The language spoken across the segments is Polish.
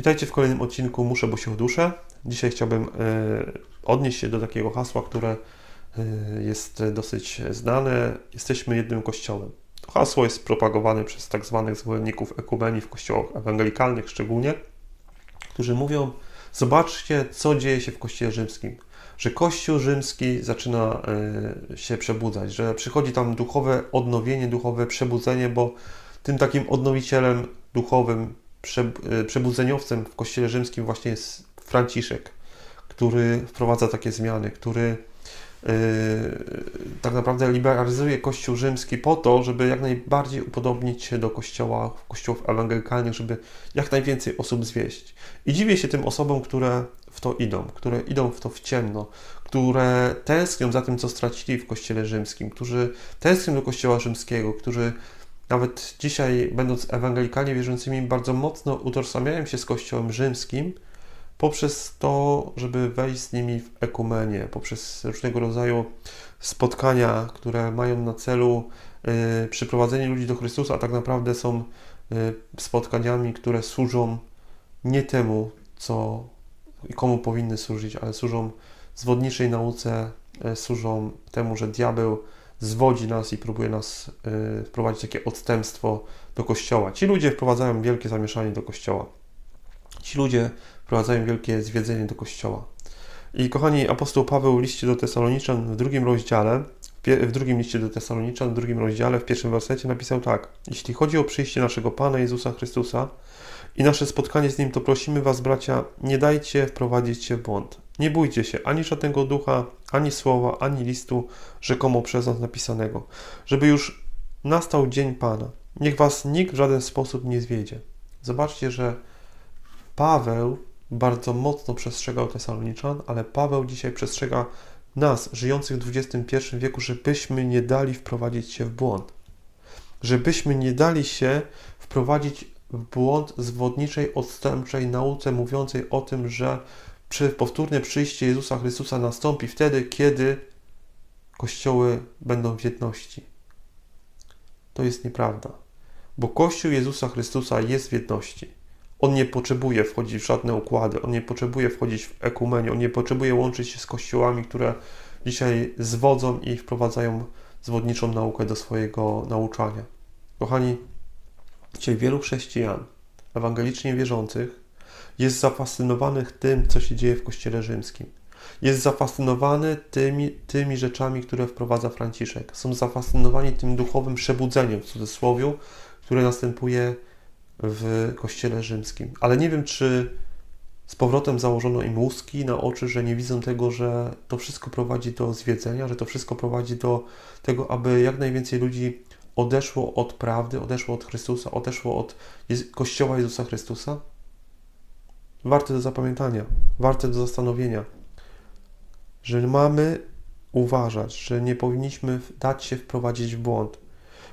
Witajcie w kolejnym odcinku Muszę, bo się duszę. Dzisiaj chciałbym e, odnieść się do takiego hasła, które e, jest dosyć znane. Jesteśmy jednym kościołem. To hasło jest propagowane przez tak zwanych zwolenników ekumenii w kościołach ewangelikalnych szczególnie, którzy mówią, zobaczcie, co dzieje się w kościele rzymskim. Że kościół rzymski zaczyna e, się przebudzać, że przychodzi tam duchowe odnowienie, duchowe przebudzenie, bo tym takim odnowicielem duchowym przebudzeniowcem w Kościele Rzymskim właśnie jest Franciszek, który wprowadza takie zmiany, który yy, tak naprawdę liberalizuje Kościół Rzymski po to, żeby jak najbardziej upodobnić się do kościoła, kościołów ewangelikalnych, żeby jak najwięcej osób zwieść. I dziwię się tym osobom, które w to idą, które idą w to w ciemno, które tęsknią za tym, co stracili w Kościele Rzymskim, którzy tęsknią do Kościoła Rzymskiego, którzy nawet dzisiaj, będąc ewangelikalnie wierzącymi, bardzo mocno utożsamiają się z Kościołem rzymskim poprzez to, żeby wejść z nimi w ekumenię, poprzez różnego rodzaju spotkania, które mają na celu y, przyprowadzenie ludzi do Chrystusa, a tak naprawdę są y, spotkaniami, które służą nie temu, co i komu powinny służyć, ale służą zwodniczej nauce, y, służą temu, że diabeł zwodzi nas i próbuje nas y, wprowadzić takie odstępstwo do kościoła. Ci ludzie wprowadzają wielkie zamieszanie do kościoła. Ci ludzie wprowadzają wielkie zwiedzenie do kościoła. I kochani, apostoł Paweł w liście do Tesaloniczan w drugim rozdziale, w, drugim liście do Tesaloniczan, w drugim rozdziale, w pierwszym wersecie napisał tak: Jeśli chodzi o przyjście naszego Pana Jezusa Chrystusa i nasze spotkanie z Nim, to prosimy Was, bracia, nie dajcie wprowadzić się w błąd. Nie bójcie się ani żadnego ducha, ani słowa, ani listu rzekomo przez nas napisanego, żeby już nastał dzień Pana. Niech Was nikt w żaden sposób nie zwiedzie. Zobaczcie, że Paweł bardzo mocno przestrzegał Tesaloniczan, ale Paweł dzisiaj przestrzega nas, żyjących w XXI wieku, żebyśmy nie dali wprowadzić się w błąd. Żebyśmy nie dali się wprowadzić w błąd zwodniczej, odstępczej nauce mówiącej o tym, że przy powtórne przyjście Jezusa Chrystusa nastąpi wtedy, kiedy kościoły będą w jedności. To jest nieprawda, bo Kościół Jezusa Chrystusa jest w jedności. On nie potrzebuje wchodzić w żadne układy, on nie potrzebuje wchodzić w ekumenię, on nie potrzebuje łączyć się z kościołami, które dzisiaj zwodzą i wprowadzają zwodniczą naukę do swojego nauczania. Kochani, dzisiaj wielu chrześcijan ewangelicznie wierzących jest zafascynowanych tym, co się dzieje w Kościele Rzymskim. Jest zafascynowany tymi, tymi rzeczami, które wprowadza Franciszek. Są zafascynowani tym duchowym przebudzeniem, w cudzysłowie, które następuje w Kościele Rzymskim. Ale nie wiem, czy z powrotem założono im łuski na oczy, że nie widzą tego, że to wszystko prowadzi do zwiedzenia, że to wszystko prowadzi do tego, aby jak najwięcej ludzi odeszło od prawdy, odeszło od Chrystusa, odeszło od Kościoła Jezusa Chrystusa? Warte do zapamiętania, warte do zastanowienia, że mamy uważać, że nie powinniśmy dać się wprowadzić w błąd,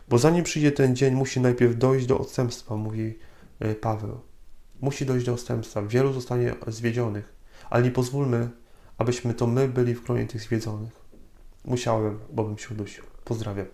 bo zanim przyjdzie ten dzień, musi najpierw dojść do odstępstwa, mówi y, Paweł. Musi dojść do odstępstwa. Wielu zostanie zwiedzionych, ale nie pozwólmy, abyśmy to my byli w gronie tych zwiedzonych. Musiałem, bo bym się udusił. Pozdrawiam.